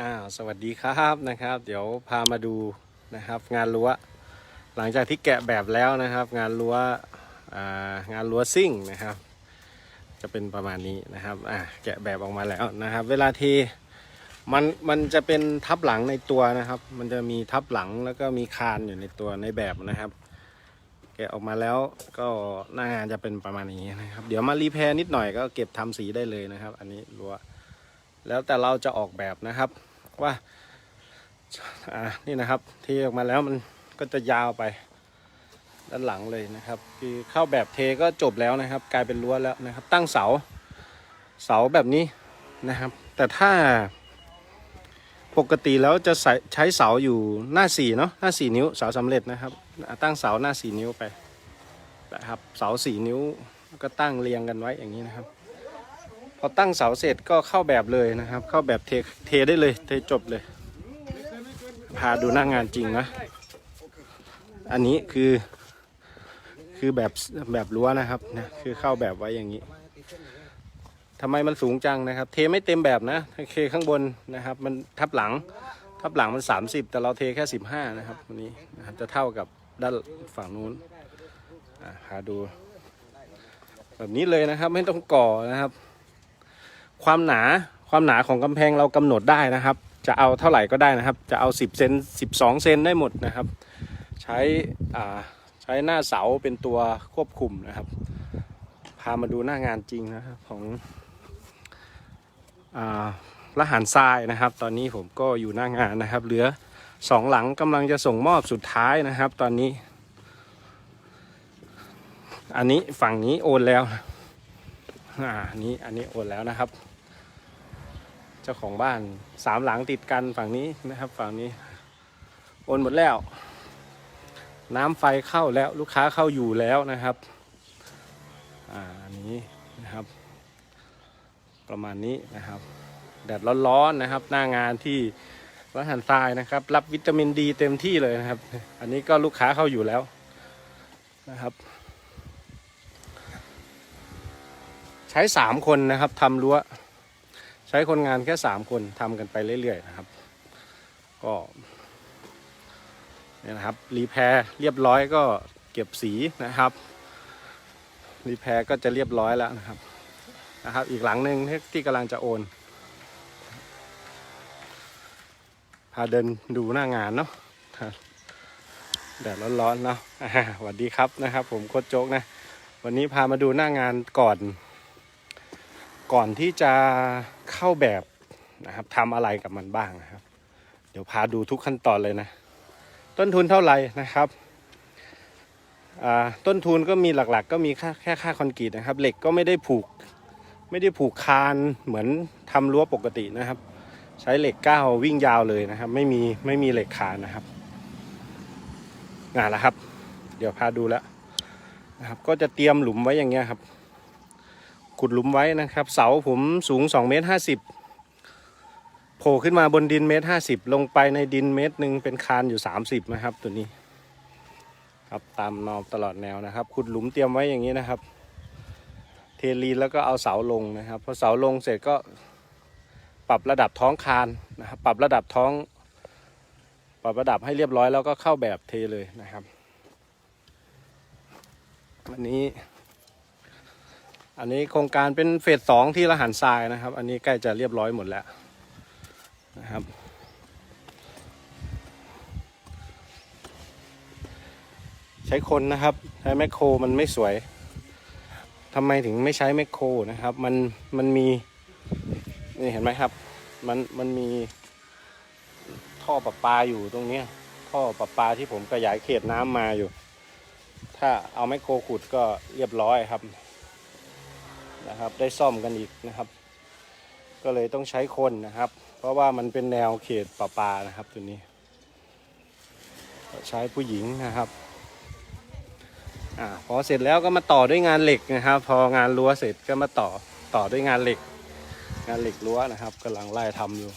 อ้าสวัสดีครับนะครับ เดี๋ยวพามาดูนะครับ งานรั้ว หลังจากที่แกะแบบแล้วนะครับ งานรั้วอ่างานรั้วซิ่งนะครับ จะเป็นประมาณนี้นะครับอ่าแกะแบบออกมาแล้วนะครับ เวลาเทมันมันจะเป็นทับหลังในตัวนะครับ มันจะมีทับหลังแล้วก็มีคานอยู่ในตัวในแบบนะครับ แกะออกมาแล้วก็หน้างานจะเป็นประมาณนี้นะครับ เดี๋ยวมารีแพร์นิดหน่อยก็เก็บทำสีได้เลยนะครับ อันนี้รั้ว แล้วแต่เราจะออกแบบนะครับว่าอ่านี่นะครับเทออกมาแล้วมันก็จะยาวไปด้านหลังเลยนะครับคือเข้าแบบเทก็จบแล้วนะครับ กลายเป็นรั้วแล้วนะครับ ตั้งเสาเสาแบบนี้นะครับ แต่ถ้าปกติแล้วจะใช้ใช้เสาอยู่หน้าสี่เนาะหน้าสี่นิ้วเสาสำเร็จนะครับ ตั้งเสาหน้าสี่นิ้วไปนะครับ เสาสี่นิ้วก็ตั้งเรียงกันไว้อย่างนี้นะครับ พอตั้งเสาเสร็จก็เข้าแบบเลยนะครับ เข้าแบบเทเทได้เลย เทจบเลย พาดูหน้างานจริงนะ อันนี้คือ คือแบบแบบรั้วนะครับนะคือเข้าแบบไว้อย่างนี้ทำไมมันสูงจังนะครับ เทไม่เต็มแบบนะเทข้างบนนะครับ มันทับหลัง ทับหลังมัน 30 แต่เราเทแค่ 15 นะครับวันนี้นะครับจะเท่ากับด้านฝั่งนู้นพาดู แบบนี้เลยนะครับ ไม่ต้องก่อนะครับ ความหนาความหนาของกำแพงเรากำหนดได้นะครับ จะเอาเท่าไหร่ก็ได้นะครับ จะเอา 10เซน12 เซนได้หมดนะครับ ใช้ใช้หน้าเสาเป็นตัวควบคุมนะครับ พามาดูหน้างานจริงนะครับของอละหารทรายนะครับ ตอนนี้ผมก็อยู่หน้างานนะครับ เหลือสองหลังกำลังจะส่งมอบสุดท้ายนะครับ ตอนนี้ อันนี้ฝั่งนี้โอนแล้ว อ่าอันนี้อันนี้โอนแล้วนะครับ เจ้าของบ้านสามหลังติดกันฝั่งนี้นะครับ ฝั่งนี้โอนหมดแล้ว น้ำไฟเข้าแล้วลูกค้าเข้าอยู่แล้วนะครับ อ่าอันนี้นะครับ ประมาณนี้นะครับ แดดร้อนๆนะครับ หน้างานที่รัหันทรายนะครับ รับวิตามินดีเต็มที่เลยนะครับ อันนี้ก็ลูกค้าเข้าอยู่แล้วนะครับใช้สามคนนะครับทำรั้ว ใช้คนงานแค่สามคนทำกันไปเรื่อยๆนะครับ ก็เนี่ยนะครับรีแพร์เรียบร้อยก็เก็บสีนะครับรีแพร์ก็จะเรียบร้อยแล้วนะครับนะครับ อีกหลังหนึ่งที่กำลังจะโอนพาเดินดูหน้างานเนาะแดดร้อนๆเนาะสวัสดีครับนะครับ ผมโคตรโจ๊กนะ วันนี้พามาดูหน้างานก่อน ก่อนที่จะเข้าแบบนะครับทำอะไรกับมันบ้างนะครับ เดี๋ยวพาดูทุกขั้นตอนเลยนะ ต้นทุนเท่าไหร่นะครับต้นทุนก็มีหลักๆ ก็มีค่าแค่ค่าคอนกรีตนะครับ เหล็กก็ไม่ได้ผูกไม่ได้ผูกคานเหมือนทำรั้วปกตินะครับ ใช้เหล็กก้าววิ่งยาวเลยนะครับ ไม่มีไม่มีเหล็กคานนะครับงานละครับ เดี๋ยวพาดูแล้วนะครับ ก็จะเตรียมหลุมไว้อย่างเงี้ยครับ ขุดหลุมไว้นะครับ เสาผมสูง2เมตร50โผล่ขึ้นมาบนดินเมตร50ลงไปในดินเมตรหนึ่งเป็นคานอยู่30นะครับตัวนี้ ครับตามนอมตลอดแนวนะครับ ขุดหลุมเตรียมไว้อย่างนี้นะครับ เทลีนแล้วก็เอาเสาลงนะครับพอเสาลงเสร็จก็ปรับระดับท้องคานนะครับปรับระดับท้อง ปรับระดับให้เรียบร้อยแล้วก็เข้าแบบเทเลยนะครับ วันนี้ อันนี้โครงการเป็นเฟสสองที่ละหันทรายนะครับ อันนี้ใกล้จะเรียบร้อยหมดแล้วนะครับ ใช้คนนะครับใช้แมคโครมันไม่สวยทำไมถึงไม่ใช้แมคโครนะครับ มันมันมีนี่เห็นไหมครับ มันมันมีท่อประปาอยู่ตรงเนี้ยท่อประปาที่ผมขยายเขตน้ำมาอยู่ ถ้าเอาแมคโครขุดก็เรียบร้อยครับ นะครับ ได้ซ่อมกันอีกนะครับ ก็เลยต้องใช้คนนะครับ เพราะว่ามันเป็นแนวเขตป่าปานะครับตัวนี้ ใช้ผู้หญิงนะครับอ่าพอเสร็จแล้วก็มาต่อด้วยงานเหล็กนะครับ พองานรั้วเสร็จก็มาต่อต่อด้วยงานเหล็ก งานเหล็กรั้วนะครับกำลังไล่ทำอยู่